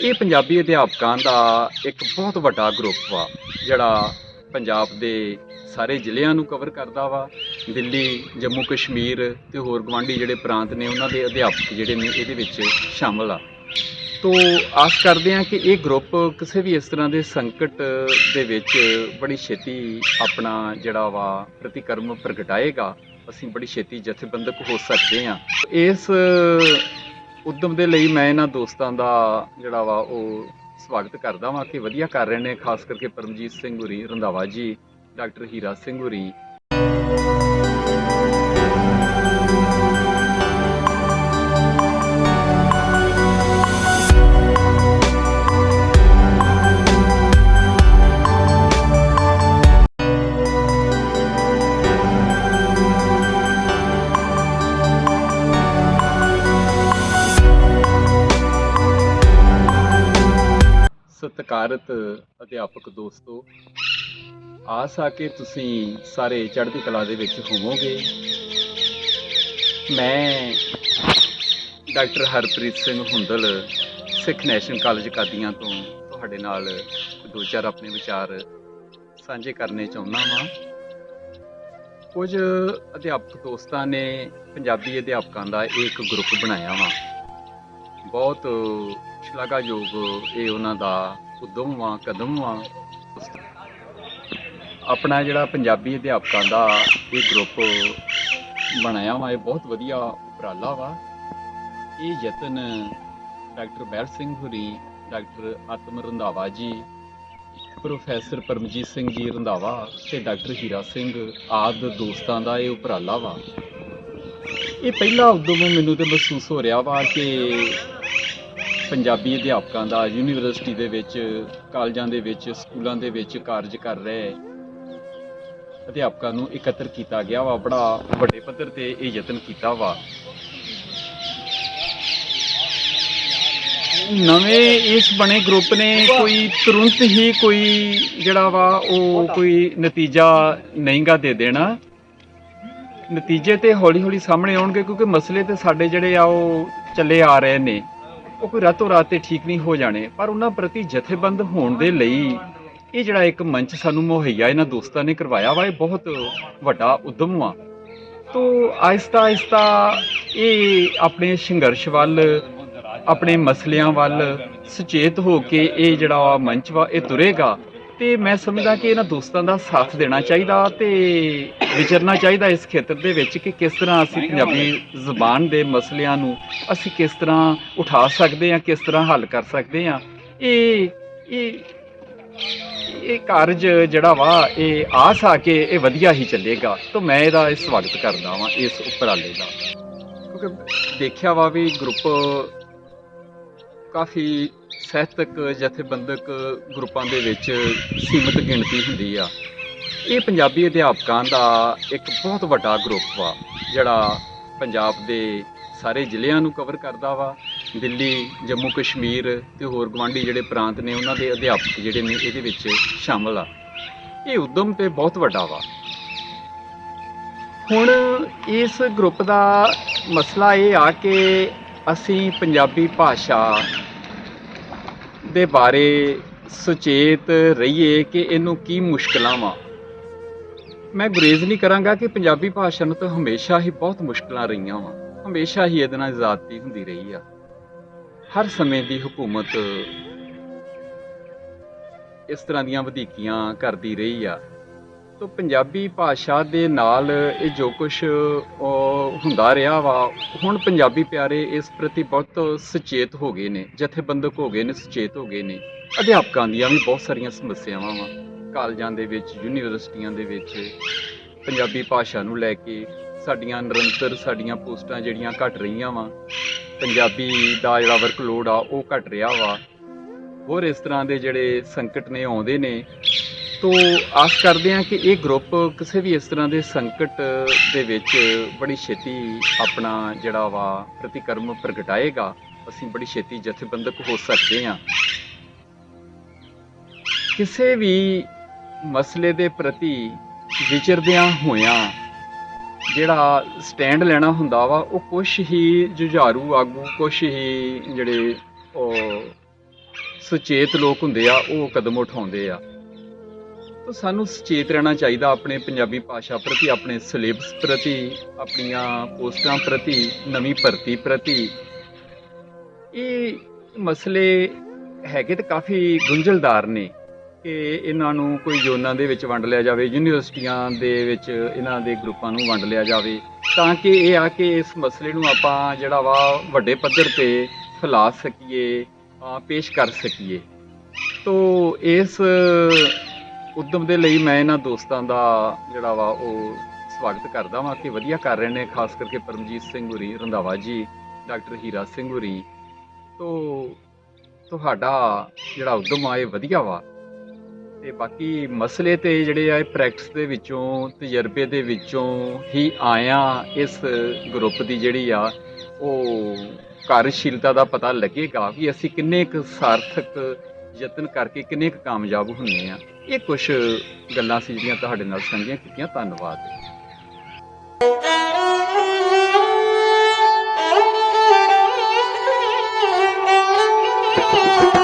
ਇਹ ਪੰਜਾਬੀ ਅਧਿਆਪਕਾਂ ਦਾ ਇੱਕ ਬਹੁਤ ਵੱਡਾ ਗਰੁੱਪ ਵਾ, ਜਿਹੜਾ ਪੰਜਾਬ ਦੇ ਸਾਰੇ ਜ਼ਿਲ੍ਹਿਆਂ ਨੂੰ ਕਵਰ ਕਰਦਾ ਵਾ। ਦਿੱਲੀ, ਜੰਮੂ ਕਸ਼ਮੀਰ ਤੇ ਹੋਰ ਗਵਾਂਢੀ ਜਿਹੜੇ ਪ੍ਰਾਂਤ ਨੇ, ਉਹਨਾਂ ਦੇ ਅਧਿਆਪਕ ਜਿਹੜੇ ਨੇ, ਇਹਦੇ ਵਿੱਚ ਸ਼ਾਮਲ ਆ। ਤੋ ਆਸ ਕਰਦੇ ਹਾਂ ਕਿ ਇਹ ਗਰੁੱਪ ਕਿਸੇ ਵੀ ਇਸ ਤਰ੍ਹਾਂ ਦੇ ਸੰਕਟ ਦੇ ਵਿੱਚ ਬੜੀ ਛੇਤੀ ਆਪਣਾ ਜਿਹੜਾ ਵਾ ਪ੍ਰਤੀਕਰਮ ਪ੍ਰਗਟਾਏਗਾ। ਅਸੀਂ ਬੜੀ ਛੇਤੀ ਜਥੇਬੰਦਕ ਹੋ ਸਕਦੇ ਹਾਂ। ਇਸ ਉਦਮ ਦੇ ਲਈ ਮੈਂ ਇਹਨਾਂ ਦੋਸਤਾਂ ਦਾ ਜਿਹੜਾ ਵਾ ਉਹ ਸਵਾਗਤ ਕਰਦਾ ਵਾਂ ਕਿ ਵਧੀਆ ਕਰ ਰਹੇ ਨੇ, ਖਾਸ ਕਰਕੇ ਪਰਮਜੀਤ ਸਿੰਘ ਹੁਰੀ ਰੰਧਾਵਾ ਜੀ, ਡਾਕਟਰ ਹੀਰਾ ਸਿੰਘ ਹੁਰੀ ਸਤਿਕਾਰਤ ਅਧਿਆਪਕ ਦੋਸਤੋ, ਆਸ ਆ ਕੇ ਤੁਸੀਂ ਸਾਰੇ ਚੜ੍ਹਦੀ ਕਲਾ ਦੇ ਵਿੱਚ ਹੋਵੋਗੇ। ਮੈਂ doctor Harpreet Singh Hundal, Sikh national college Qadian ਤੋਂ ਤੁਹਾਡੇ ਨਾਲ ਦੋ ਚਾਰ ਆਪਣੇ ਵਿਚਾਰ ਸਾਂਝੇ ਕਰਨੇ ਚਾਹੁੰਦਾ ਹਾਂ ਕੁਝ ਅਧਿਆਪਕ ਦੋਸਤਾਂ ਨੇ ਪੰਜਾਬੀ ਅਧਿਆਪਕਾਂ ਦਾ ਇੱਕ ਗਰੁੱਪ ਬਣਾਇਆ ਵਾ। ਬਹੁਤ ਸ਼ਲਾਘਾਯੋਗ ਇਹ ਉਹਨਾਂ ਦਾ ਉਦਮ ਵਾ ਕਦਮ ਵਾ ਆਪਣਾ ਜਿਹੜਾ ਪੰਜਾਬੀ ਅਧਿਆਪਕਾਂ ਦਾ ਇਹ ਗਰੁੱਪ ਬਣਾਇਆ ਵਾ, ਇਹ ਬਹੁਤ ਵਧੀਆ ਉਪਰਾਲਾ ਵਾ। ਇਹ ਯਤਨ ਡਾਕਟਰ ਬੈਰ ਸਿੰਘ ਹੁਰੀ, ਡਾਕਟਰ ਆਤਮ ਰੰਧਾਵਾ ਜੀ, ਪ੍ਰੋਫੈਸਰ ਪਰਮਜੀਤ ਸਿੰਘ ਜੀ ਰੰਧਾਵਾ ਤੇ ਡਾਕਟਰ ਹੀਰਾ ਸਿੰਘ ਆਦ ਦੋਸਤਾਂ ਦਾ ਇਹ ਉਪਰਾਲਾ ਵਾ। ਇਹ ਪਹਿਲਾ ਉਦਮ ਮੈਨੂੰ ਤੇ ਮਹਿਸੂਸ ਹੋ ਰਿਹਾ ਵਾ ਕਿ ਪੰਜਾਬੀ ਅਧਿਆਪਕਾਂ ਦਾ ਯੂਨੀਵਰਸਿਟੀ ਦੇ ਵਿੱਚ, ਕਾਲਜਾਂ ਦੇ ਵਿੱਚ, ਸਕੂਲਾਂ ਦੇ ਵਿੱਚ ਕਾਰਜ ਕਰ ਰਹੇ ਅਧਿਆਪਕਾਂ ਨੂੰ ਇਕੱਤਰ ਕੀਤਾ ਗਿਆ ਵਾ, ਬੜਾ ਵੱਡੇ ਪੱਧਰ ਤੇ ਇਹ ਯਤਨ ਕੀਤਾ ਵਾ। ਨਵੇਂ ਇਸ ਬਣੇ ਗਰੁੱਪ ਨੇ ਕੋਈ ਤੁਰੰਤ ਹੀ ਕੋਈ ਜਿਹੜਾ ਵਾ, ਉਹ ਕੋਈ ਨਤੀਜਾ ਨਹੀਂਗਾ ਦੇ ਦੇਣਾ। ਨਤੀਜੇ ਤੇ ਹੌਲੀ ਹੌਲੀ ਸਾਹਮਣੇ ਆਉਣਗੇ ਕਿਉਂਕਿ ਮਸਲੇ ਤੇ ਸਾਡੇ ਜਿਹੜੇ ਆ, ਉਹ ਚੱਲੇ ਆ ਰਹੇ ਨੇ। ਉਹ ਕੋਈ ਰਾਤੋਂ ਰਾਤ ਤੇ ਠੀਕ ਨਹੀਂ ਹੋ ਜਾਣੇ, ਪਰ ਉਹਨਾਂ ਪ੍ਰਤੀ ਜਥੇਬੰਦ ਹੋਣ ਦੇ ਲਈ ਇਹ ਜਿਹੜਾ ਇੱਕ ਮੰਚ ਸਾਨੂੰ ਮੁਹੱਈਆ ਇਹਨਾਂ ਦੋਸਤਾਂ ਨੇ ਕਰਵਾਇਆ ਵਾ, ਇਹ ਬਹੁਤ ਵੱਡਾ ਉਦਮ ਆ ਤੋ ਆਇਸਤਾ ਆਹਿਸਤਾ ਇਹ ਆਪਣੇ ਸੰਘਰਸ਼ ਵੱਲ, ਆਪਣੇ ਮਸਲਿਆਂ ਵੱਲ ਸੁਚੇਤ ਹੋ ਕੇ ਇਹ ਜਿਹੜਾ ਮੰਚ ਵਾ, ਇਹ ਤੁਰੇਗਾ। ਤੇ ਮੈਂ ਸਮਝਦਾ ਕਿ ਇਹਨਾਂ ਦੋਸਤਾਂ ਦਾ ਸਾਥ ਦੇਣਾ ਚਾਹੀਦਾ ਤੇ ਵਿਚਰਨਾ ਚਾਹੀਦਾ ਇਸ ਖੇਤਰ ਦੇ ਵਿੱਚ ਕਿ ਕਿਸ ਤਰ੍ਹਾਂ ਅਸੀਂ ਪੰਜਾਬੀ ਜ਼ੁਬਾਨ ਦੇ ਮਸਲਿਆਂ ਨੂੰ ਅਸੀਂ ਕਿਸ ਤਰ੍ਹਾਂ ਉਠਾ ਸਕਦੇ ਹਾਂ, ਕਿਸ ਤਰ੍ਹਾਂ ਹੱਲ ਕਰ ਸਕਦੇ ਹਾਂ। ਇਹ ਇਹ ਇਹ ਕਾਰਜ ਜਿਹੜਾ ਵਾ, ਇਹ ਆਸ ਆ ਕੇ ਇਹ ਵਧੀਆ ਹੀ ਚੱਲੇਗਾ। ਤਾਂ ਮੈਂ ਇਹਦਾ ਇਹ ਸਵਾਗਤ ਕਰਦਾ ਵਾਂ ਇਸ ਉਪਰਾਲੇ ਦਾ। ਕਿਉਂਕਿ ਦੇਖਿਆ ਵਾ ਵੀ ਗਰੁੱਪ ਕਾਫੀ ਸਾਹਿਤਕ ਜਥੇਬੰਦਕ ਗਰੁੱਪਾਂ ਦੇ ਵਿੱਚ ਸੀਮਿਤ ਗਿਣਤੀ ਹੁੰਦੀ ਆ। ਇਹ ਪੰਜਾਬੀ ਅਧਿਆਪਕਾਂ ਦਾ ਇੱਕ ਬਹੁਤ ਵੱਡਾ ਗਰੁੱਪ ਵਾ, ਜਿਹੜਾ ਪੰਜਾਬ ਦੇ ਸਾਰੇ ਜ਼ਿਲ੍ਹਿਆਂ ਨੂੰ ਕਵਰ ਕਰਦਾ ਵਾ। ਦਿੱਲੀ, ਜੰਮੂ ਕਸ਼ਮੀਰ ਤੇ ਹੋਰ ਗਵਾਂਢੀ ਜਿਹੜੇ ਪ੍ਰਾਂਤ ਨੇ, ਉਹਨਾਂ ਦੇ ਅਧਿਆਪਕ ਜਿਹੜੇ ਨੇ, ਇਹਦੇ ਵਿੱਚ ਸ਼ਾਮਲ ਆ। ਇਹ ਉਦਮ ਤੇ ਬਹੁਤ ਵੱਡਾ ਵਾ। ਹੁਣ ਇਸ ਗਰੁੱਪ ਦਾ ਮਸਲਾ ਇਹ ਆ ਕਿ ਅਸੀਂ ਪੰਜਾਬੀ ਭਾਸ਼ਾ ਦੇ ਬਾਰੇ ਸੁਚੇਤ ਰਹੀਏ ਕਿ ਇਹਨੂੰ ਕੀ ਮੁਸ਼ਕਲਾਂ ਵਾ। ਮੈਂ ਗੁਰੇਜ਼ ਨਹੀਂ ਕਰਾਂਗਾ ਕਿ ਪੰਜਾਬੀ ਭਾਸ਼ਾ ਨੂੰ ਤਾਂ ਹਮੇਸ਼ਾ ਹੀ ਬਹੁਤ ਮੁਸ਼ਕਲਾਂ ਰਹੀਆਂ ਵਾ। ਹਮੇਸ਼ਾ ਹੀ ਇਹਦੇ ਨਾਲ ਜ਼ਿਆਦਤੀ ਹੁੰਦੀ ਰਹੀ ਆ। ਹਰ ਸਮੇਂ ਦੀ ਹਕੂਮਤ ਇਸ ਤਰ੍ਹਾਂ ਦੀਆਂ ਵਧੀਕੀਆਂ ਕਰਦੀ ਰਹੀ ਆ। ਤੋ ਪੰਜਾਬੀ ਭਾਸ਼ਾ ਦੇ ਨਾਲ ਇਹ ਜੋ ਕੁਝ ਹੁੰਦਾ ਰਿਹਾ ਵਾ, ਹੁਣ ਪੰਜਾਬੀ ਪਿਆਰੇ ਇਸ ਪ੍ਰਤੀ ਬਹੁਤ ਸੁਚੇਤ ਹੋ ਗਏ ਨੇ, ਜਥੇਬੰਦਕ ਹੋ ਗਏ ਨੇ, ਸੁਚੇਤ ਹੋ ਗਏ ਨੇ। ਅਧਿਆਪਕਾਂ ਦੀਆਂ ਵੀ ਬਹੁਤ ਸਾਰੀਆਂ ਸਮੱਸਿਆਵਾਂ ਵਾ, ਕਾਲਜਾਂ ਦੇ ਵਿੱਚ, ਯੂਨੀਵਰਸਿਟੀਆਂ ਦੇ ਵਿੱਚ, ਪੰਜਾਬੀ ਭਾਸ਼ਾ ਨੂੰ ਲੈ ਕੇ ਸਾਡੀਆਂ ਨਿਰੰਤਰ ਸਾਡੀਆਂ ਪੋਸਟਾਂ ਜਿਹੜੀਆਂ ਘਟ ਰਹੀਆਂ ਵਾ, ਪੰਜਾਬੀ ਦਾ ਜਿਹੜਾ ਵਰਕਲੋਡ ਆ, ਉਹ ਘਟ ਰਿਹਾ ਵਾ। ਹੋਰ ਇਸ ਤਰ੍ਹਾਂ ਦੇ ਜਿਹੜੇ ਸੰਕਟ ਨੇ, ਆਉਂਦੇ ਨੇ ਤੋ ਆਸ ਕਰਦੇ ਹਾਂ ਕਿ ਇਹ ਗਰੁੱਪ ਕਿਸੇ ਵੀ ਇਸ ਤਰ੍ਹਾਂ ਦੇ ਸੰਕਟ ਦੇ ਵਿੱਚ ਬੜੀ ਛੇਤੀ ਆਪਣਾ ਜਿਹੜਾ ਵਾ ਪ੍ਰਤੀਕਰਮ ਪ੍ਰਗਟਾਏਗਾ। ਅਸੀਂ ਬੜੀ ਛੇਤੀ ਜਥੇਬੰਦਕ ਹੋ ਸਕਦੇ ਹਾਂ। ਕਿਸੇ ਵੀ ਮਸਲੇ ਦੇ ਪ੍ਰਤੀ ਵਿਚਰਦਿਆਂ ਹੋਇਆਂ ਜਿਹੜਾ ਸਟੈਂਡ ਲੈਣਾ ਹੁੰਦਾ ਵਾ, ਉਹ ਕੁਝ ਹੀ ਜੁਝਾਰੂ ਆਗੂ ਕੁਝ ਹੀ ਜਿਹੜੇ ਉਹ ਸੁਚੇਤ ਲੋਕ ਹੁੰਦੇ ਆ, ਉਹ ਕਦਮ ਉਠਾਉਂਦੇ ਆ। ਤਾਂ ਸਾਨੂੰ ਸੁਚੇਤ ਰਹਿਣਾ ਚਾਹੀਦਾ ਆਪਣੇ ਪੰਜਾਬੀ ਭਾਸ਼ਾ ਪ੍ਰਤੀ, ਆਪਣੇ ਸਿਲੇਬਸ ਪ੍ਰਤੀ, ਆਪਣੀਆਂ ਪੋਸਟਾਂ ਪ੍ਰਤੀ, ਨਵੀਂ ਭਰਤੀ ਪ੍ਰਤੀ। ਇਹ ਮਸਲੇ ਹੈਗੇ ਤੇ ਕਾਫੀ ਗੁੰਝਲਦਾਰ ਨੇ ਕਿ ਇਹਨਾਂ ਨੂੰ ਕੋਈ ਜ਼ੋਨਾਂ ਦੇ ਵਿੱਚ ਵੰਡ ਲਿਆ ਜਾਵੇ, ਯੂਨੀਵਰਸਿਟੀਆਂ ਦੇ ਵਿੱਚ ਇਹਨਾਂ ਦੇ ਗਰੁੱਪਾਂ ਨੂੰ ਵੰਡ ਲਿਆ ਜਾਵੇ, ਤਾਂ ਕਿ ਇਹ ਆ ਕਿ ਇਸ ਮਸਲੇ ਨੂੰ ਆਪਾਂ ਜਿਹੜਾ ਵਾ ਵੱਡੇ ਪੱਧਰ ਤੇ ਫੈਲਾ ਸਕੀਏ ਪੇਸ਼ ਕਰ ਸਕੀਏ। ਤੋ ਇਸ ਉਦਮ ਦੇ ਲਈ ਮੈਂ ਇਹਨਾਂ ਦੋਸਤਾਂ ਦਾ ਜਿਹੜਾ ਵਾ ਉਹ ਸਵਾਗਤ ਕਰਦਾ ਵਾਂ ਕਿ ਵਧੀਆ ਕਰ ਰਹੇ ਨੇ, ਖਾਸ ਕਰਕੇ ਪਰਮਜੀਤ ਸਿੰਘ ਹੁਰੀ, ਰੰਧਾਵਾ ਜੀ, ਡਾਕਟਰ ਹੀਰਾ ਸਿੰਘ ਹੁਰੀ। ਤੋ ਤੁਹਾਡਾ ਜਿਹੜਾ ਉਦਮ ਆ, ਇਹ ਵਧੀਆ ਵਾ। ਤੇ ਬਾਕੀ ਮਸਲੇ ਤੇ ਜਿਹੜੇ ਆ, ਇਹ ਪ੍ਰੈਕਟਿਸ ਦੇ ਵਿੱਚੋਂ, ਤਜਰਬੇ ਦੇ ਵਿੱਚੋਂ ਹੀ ਆਇਆ ਇਸ ਗਰੁੱਪ ਦੀ ਜਿਹੜੀ ਆ, ਉਹ ਕਾਰਜਸ਼ੀਲਤਾ ਦਾ ਪਤਾ ਲੱਗੇਗਾ ਵੀ ਅਸੀਂ ਕਿੰਨੇ ਕੁ ਸਾਰਥਕ ਯਤਨ ਕਰਕੇ ਕਿੰਨੇ ਕੁ ਕਾਮਯਾਬ ਹੁੰਨੇ ਆ। ਇਹ ਕੁਝ ਗੱਲਾਂ ਸੀ ਜਿਹੜੀਆਂ ਤੁਹਾਡੇ ਨਾਲ ਸਾਂਝੀਆਂ ਕੀਤੀਆਂ ਧੰਨਵਾਦ Thank you.